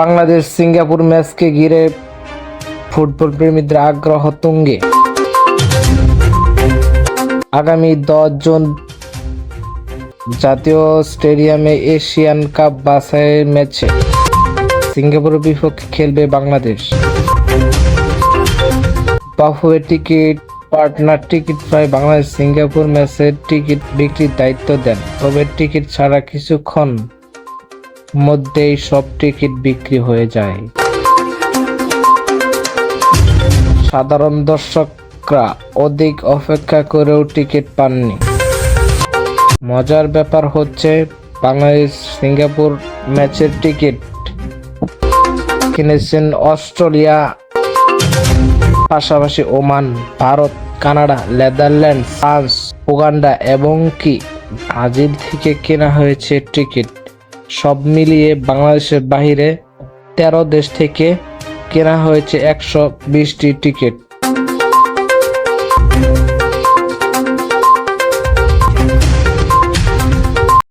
Bangladesh Singapore ম্যাচকে ঘিরে football প্রেমীদের আগ্রহ তুঙ্গে। আগামী দশ জুন জাতীয় স্টেডিয়ামে এশিয়ান কাপ বাছাই ম্যাচে সিঙ্গাপুরের বিপক্ষে খেলবে Bangladesh. Bafufe ticket partner ticket প্রায় বাংলাদেশ সিঙ্গাপুর ম্যাচের টিকিট বিক্রির দায়িত্ব দেন, তবে টিকিট ছাড়া কিছুক্ষণ মধ্যেই সব টিকিট বিক্রি হয়ে যায়। সাধারণ দর্শকরা অধিক অপেক্ষা করেও টিকিট পাননি। মজার ব্যাপার হচ্ছে, বাংলাদেশ সিঙ্গাপুর ম্যাচের টিকিট কিনেছেন অস্ট্রেলিয়া, পাশাপাশি Oman, Bharat, Canada Netherland France, Uganda এবং কি। ব্রাজিল থেকে কেনা হয়েছে টিকিট। সব মিলিয়ে বাংলাদেশের বাহিরে তেরো দেশ থেকে কেনা হয়েছে একশো বিশটি টিকিট